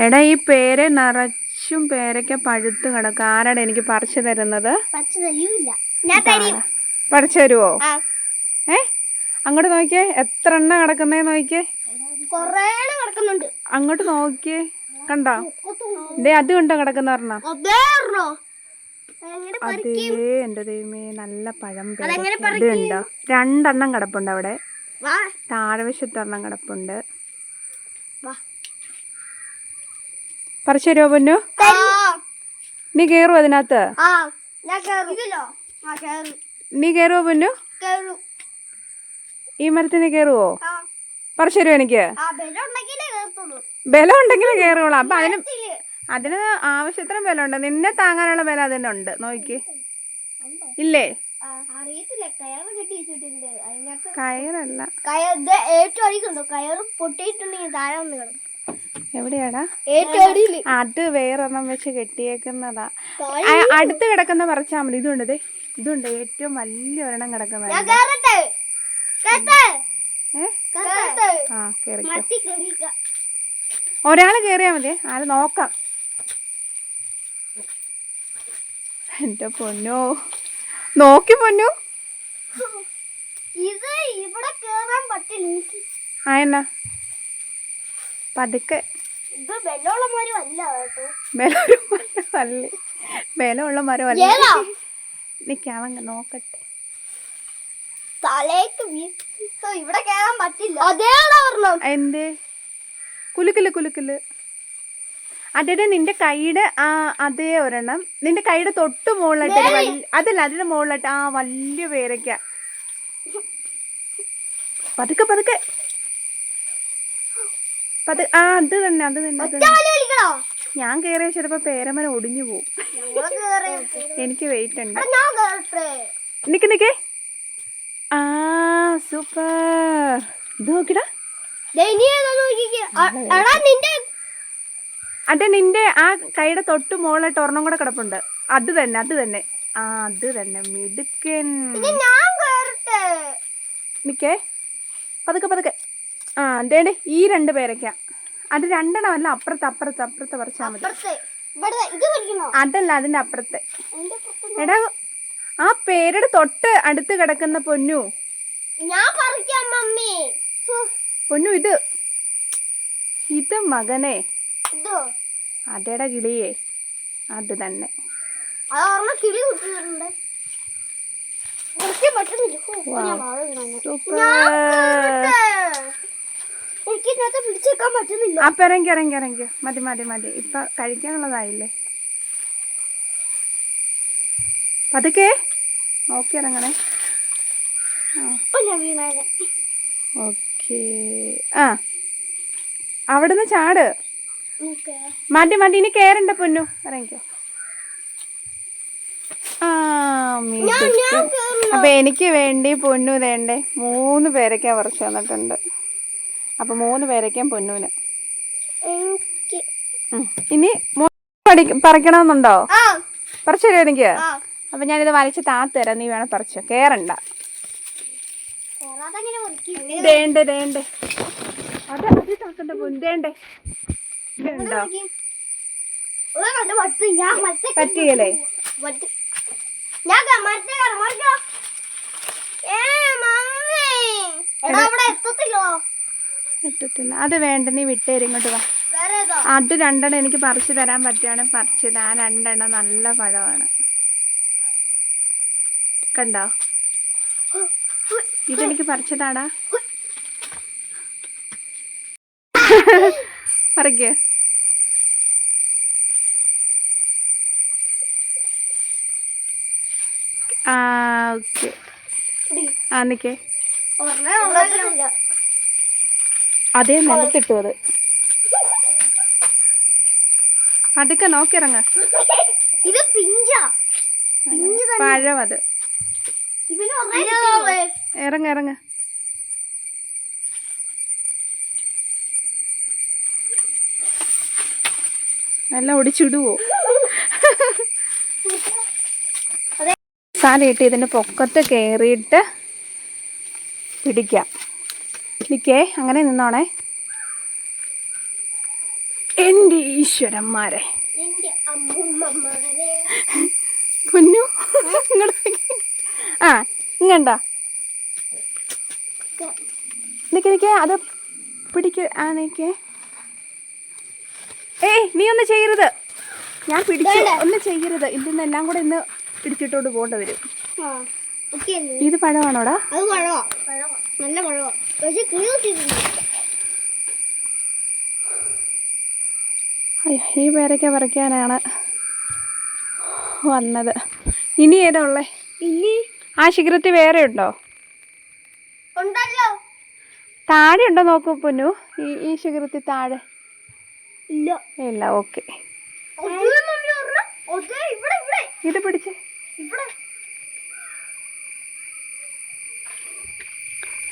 എടാ ഈ പേര് നിറച്ചും പേരയ്ക്ക പഴുത്ത് കിടക്കുക ആരാടാ എനിക്ക് പറിച്ചു തരുന്നത്? പറിച്ചു തരുവോ? ഏ? അങ്ങോട്ട് നോക്കിയേ. എത്ര എണ്ണ കിടക്കുന്നേ നോക്കിയേ. അങ്ങോട്ട് നോക്കിയേ. കണ്ടോ? ദേ അത് കണ്ടോ കിടക്കുന്ന പറഞ്ഞോ അതേ എന്റെ ദൈവമേ നല്ല പഴം ഇതുണ്ടോ രണ്ടെണ്ണം കിടപ്പുണ്ട് അവിടെ. താഴെ വശത്തൊരെണ്ണം കിടപ്പുണ്ട്. വാ. പറിച്ചു തരുമോ പൊന്നു? നീ കേറു അതിനകത്ത്. നീ കയറുമോ പൊന്നു? ഈ മരത്തിൽ നീ കേറുവോ? പറിച്ചു തരുമോ എനിക്ക്? ബലം ഉണ്ടെങ്കിലേ ഉണ്ടെങ്കിൽ കയറുള്ളൂ അപ്പൊ അതിന് അതിന് ആവശ്യത്തിന് ബലം ഉണ്ട് നിന്നെ താങ്ങാനുള്ള ബലം അതിന് ഉണ്ട്. നോക്കി. ഇല്ലേ? കയറല്ല. കയർ ഏറ്റവും പൊട്ടിയിട്ടുണ്ടെങ്കിൽ താഴെ വന്ന് കിടക്കും. എവിടെയാടാ? അത് വേറൊരെണ്ണം വെച്ച് കെട്ടിയേക്കുന്നതാ. അടുത്ത് കിടക്കുന്ന പറിച്ചാൽ മതി. ഇതുണ്ട് ഇതുണ്ട്. ഏറ്റവും വലിയ ഒരെണ്ണം കിടക്കുന്നത് ആ കേറിക്കോ. കയറിക്ക ഒരാൾ കേറിയാ മതി. ആര് നോക്കാം. എന്റെ പൊന്നു. നോക്കി പൊന്നു. ഇത് ഇവിടെ കേറാൻ പറ്റില്ല. എനിക്ക് ആ എന്നാ. പതുക്കെ. ഇത് വെള്ളമുള്ള മാതിരി അല്ല കേട്ടോ. മരമല്ല ബലമുള്ള മരമല്ല ഏതാ? നിക്കാവങ്ങ നോക്കട്ടെ. തലേക്ക് ഇവിടെ കേറാൻ പറ്റില്ല. അതേടാ പറഞ്ഞോ എന്ത്? കുലുക്കൽ കുലുക്കൽ. അതെ നിന്റെ കൈയുടെ ആ അതേ ഒരെണ്ണം. നിന്റെ കൈയുടെ തൊട്ട് മുകളിലായിട്ട് അതല്ല അതിന്റെ മുകളിലായിട്ട് ആ വലിയ പേരയ്ക്ക പതുക്കെ പതുക്കെ. പതു ആ അത് തന്നെ അത് തന്നെ അത് ഞാൻ കേറിയ ചിലപ്പോ പേരമരം ഒടിഞ്ഞു പോവും. എനിക്ക് വെയിറ്റ് ഉണ്ട്. നിക്ക് നിക്കേ. ആ സൂപ്പർ. ഇത് നോക്കിടാ. അതെ. നിന്റെ ആ കൈയുടെ തൊട്ട് മുകളിലായിട്ട് ഒരെണ്ണം കൂടെ കിടപ്പുണ്ട്. അത് തന്നെ അത് തന്നെ. ആ അത് തന്നെ. മിടുക്കൻ. നിക്കേ. പതുക്കെ പതുക്കെ. ആ അതേടെ ഈ രണ്ട് പേരൊക്കെയാ. അത് രണ്ടെണ്ണം അല്ല അപ്പുറത്ത് അപ്പുറത്ത് അപ്പുറത്ത് പറിച്ചാൽ മതി. അതല്ല അതിന്റെ അപ്പുറത്തെ. എടാ ആ പേരുടെ തൊട്ട് അടുത്ത് കിടക്കുന്ന പൊന്നു. ഞാൻ പറിക്കാം മമ്മി. പൊന്നു ഇത്. ഇത് മകനെ. അതേടാ കിളിയേ. അത് തന്നെ. കിളി. സൂപ്പർ അപ്പൊ ഇറങ്ങി ഇറങ്ങി ഇറങ്ങി. മതി മതി മതി. ഇപ്പൊ കഴിക്കാനുള്ളതായില്ലേ? പതുക്കെ. നോക്കി ഇറങ്ങണേ. ഓക്കെ. ആ. അവിടുന്ന് ചാട്. മതി മതി. ഇനി കേറണ്ട പൊന്നു. ഇറങ്ങിക്കോ. അപ്പൊ എനിക്ക് വേണ്ടി പൊന്നു വേണ്ടേ മൂന്ന് പേരൊക്കെ വർഷം തന്നിട്ടുണ്ട് അപ്പൊ മൂന്ന് പേരൊക്കെയും പൊന്നൂന്. ഇനി പഠി പറിക്കണമെന്നുണ്ടോ? പറിച്ചു തരുമോ എനിക്ക്? അപ്പൊ ഞാനിത് വലിച്ച് താത്തരാം നീ വേണം പറിച്ചോ. കേറണ്ട? ദേണ്ടേ ദേണ്ടേ. അത് താത്തണ്ട ഇതുണ്ടോ പറ്റിയല്ലേ. എടാ, അവിടെ എത്തത്തില്ലോ. പറ്റത്തില്ല അത് വേണ്ട നീ വിട്ടേര് ഇങ്ങോട്ട് വാ. അത് രണ്ടെണ്ണം എനിക്ക് പറിച്ചു തരാൻ പറ്റുകയാണെങ്കിൽ പറിച്ച് ആ രണ്ടെണ്ണം നല്ല പഴമാണ്. കണ്ടോ? ഇതെനിക്ക് പറിച്ചതാടാ. പറിക്ക്. ആ ഓക്കെ. ആ നിക്കേ. അതേ നിലത്തിട്ടു അത്. നോക്കിറങ്ങ നോക്കിയിറങ്ങ. ഇത് പിഞ്ചാ. പഴം അത് ഇവന് ഒരെണ്ണേ ഇറങ്ങ ഇറങ്ങ. നല്ല ഒടിച്ചിടുവോ? സാലിട്ട് ഇതിന്റെ പൊക്കത്ത് കയറിയിട്ട് പിടിക്കാം. നിക്കേ അങ്ങനെ നിന്നോണേ. എന്റെ ഈശ്വരന്മാരെ. എന്റെ അമ്മൂമ്മമാരെ. പൊന്നു ഇങ്ങോട്ട് ആ ഇങ്ങണ്ട. നിക്ക് അത് പിടിക്ക. ആ നിക്ക്. ഏയ് നീ ഒന്ന് ചെയ്യരുത്. ഞാൻ പിടിച്ചു. ഒന്ന് ചെയ്യരുത്. ഇതിന്ന് എല്ലാം കൂടെ ഇന്ന് പിടിച്ചിട്ടോണ്ട് പോകേണ്ടി വരും. ഇത് പഴമാണോടാ? നല്ല പഴവാ. പക്ഷെ അയ്യോ ഈ പേരയ്ക്ക പറിക്കാനാണ് വന്നത്. ഇനി ഏതാ ഉള്ളേ? ഇനി ആ ശിഖരത്തിൽ വേറെ ഉണ്ടോ? ഉണ്ടല്ലോ. താഴെ ഉണ്ടോ നോക്കൂ പൊന്നു. ഈ ഈ ശിഖരത്തിൽ താഴെ. ഇല്ല. ഇല്ല ഓക്കെ ഇത് പിടിച്ച്.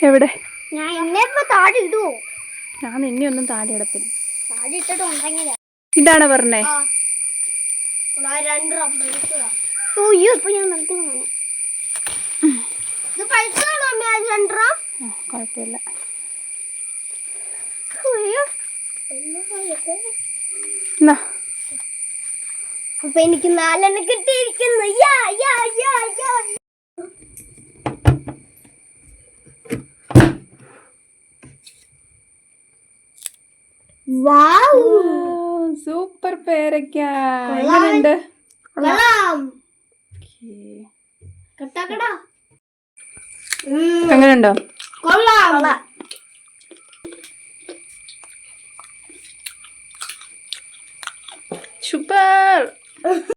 എവിടെ? ഞാൻ എന്നെ ഇപ്പൊ താഴെ ഇടുവോ? ഞാൻ നിന്നെ ഒന്നും താഴെ ഇടത്തില്ല. താഴെ ഇട്ടിട്ട് ഉണ്ടെങ്കിലാ. ഇതാണ് പറഞ്ഞേ? രണ്ട് ഓയ്യോ ഇപ്പൊ ഞാൻ നിർത്തി ഇത് പഴുത്തതാണോ അമ്മ? അത് രണ്ടെണ്ണം ആ, കുഴപ്പമില്ല. അയ്യോ. എന്നാ അപ്പൊ എനിക്ക് നാലെണ്ണം കിട്ടിയിരിക്കുന്നു. യാ യാ യാ യാ. സൂപ്പർ പേരയ്ക്ക എങ്ങനെയുണ്ട് എങ്ങനെയുണ്ടോ കൊള്ളാം. സൂപ്പർ.